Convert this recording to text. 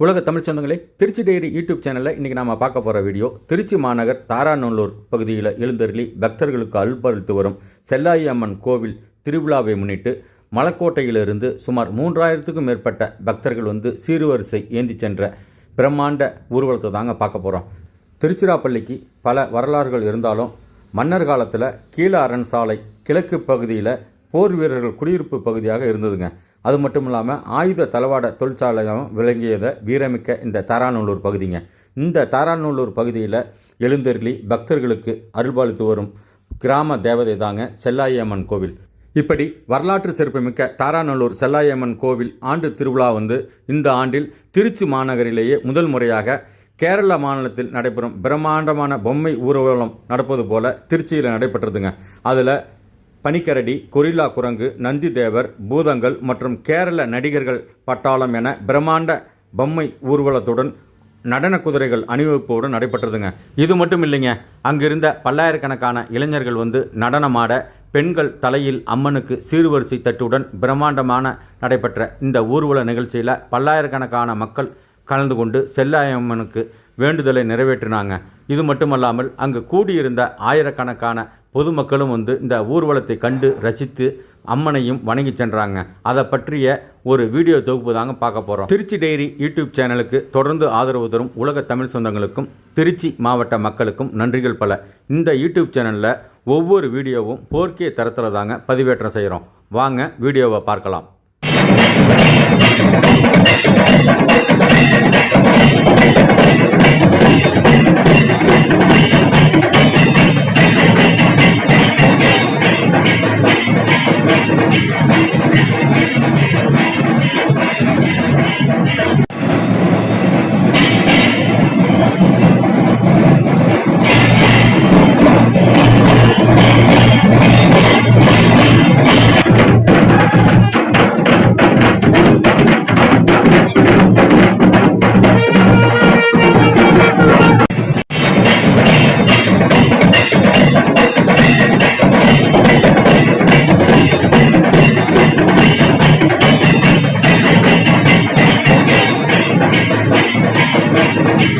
உலக தமிழ் சொந்தங்களே Trichy dairy YouTube சேனலில் இன்றைக்கி நாம் பார்க்க போகிற வீடியோ திருச்சி மாநகர் தாராநல்லூர் பகுதியில் எழுந்தருளி பக்தர்களுக்கு அல்பளித்து வரும் செல்லாயி அம்மன் கோவில் திருவிழாவை முன்னிட்டு மலக்கோட்டையிலிருந்து சுமார் மூன்றாயிரத்துக்கும் மேற்பட்ட பக்தர்கள் வந்து சீர்வரிசை ஏந்தி சென்ற பிரம்மாண்ட ஊர்வலத்தை தாங்க பார்க்க போகிறோம் திருச்சிராப்பள்ளிக்கு பல வரலாறுகள் இருந்தாலும் மன்னர் காலத்தில் கீழ அரண் சாலை கிழக்கு பகுதியில் போர் வீரர்கள் குடியிருப்பு பகுதியாக இருந்ததுங்க. அது மட்டும் இல்லாமல் ஆயுத தளவாட தொழிற்சாலையாகவும் விளங்கியத வீரமிக்க இந்த தாராநல்லூர் பகுதிங்க. இந்த தாராநல்லூர் பகுதியில் எழுந்தருளி பக்தர்களுக்கு அருள்பாலித்து வரும் கிராம தேவதை தாங்க செல்லாயம்மன் கோவில். இப்படி வரலாற்று சிறப்புமிக்க தாராநல்லூர் செல்லாயம்மன் கோவில் ஆண்டு திருவிழா வந்து இந்த ஆண்டில் திருச்சி மாநகரிலேயே முதல் முறையாக கேரள மாநிலத்தில் நடைபெறும் பிரம்மாண்டமான பொம்மை ஊர்வலம் நடப்பது போல திருச்சியில் நடைபெற்றதுங்க. அதில் பனிக்கரடி கொரில்லா குரங்கு நந்தி தேவர் பூதங்கள் மற்றும் கேரள நடிகர்கள் பட்டாளம் என பிரம்மாண்ட பொம்மை ஊர்வலத்துடன் நடன குதிரைகள் அணிவகுப்போடு நடைபெற்றதுங்க. இது மட்டும் இல்லைங்க அங்கிருந்த பல்லாயிரக்கணக்கான இளைஞர்கள் வந்து நடனமாட பெண்கள் தலையில் அம்மனுக்கு சீர்வரிசை தட்டுடன் பிரம்மாண்டமான நடைபெற்ற இந்த ஊர்வல நிகழ்ச்சியில் பல்லாயிரக்கணக்கான மக்கள் கலந்து கொண்டு செல்லாயம்மனுக்கு வேண்டுதலை நிறைவேற்றினாங்க. இது மட்டுமல்லாமல் அங்கு கூடியிருந்த ஆயிரக்கணக்கான பொதுமக்களும் வந்து இந்த ஊர்வலத்தை கண்டு ரசித்து அம்மனையும் வணங்கி சென்றாங்க. அதை பற்றிய ஒரு வீடியோ தொகுப்பு தாங்க பார்க்க போகிறோம் திருச்சி டெய்ரி யூடியூப் சேனலுக்கு தொடர்ந்து ஆதரவு தரும் உலக தமிழ் சொந்தங்களுக்கும் திருச்சி மாவட்ட மக்களுக்கும் நன்றிகள் பல. இந்த யூடியூப் சேனலில் ஒவ்வொரு வீடியோவும் போர்க்கே தரத்தில் தாங்க பதிவேற்றம் செய்கிறோம் வாங்க வீடியோவை பார்க்கலாம்.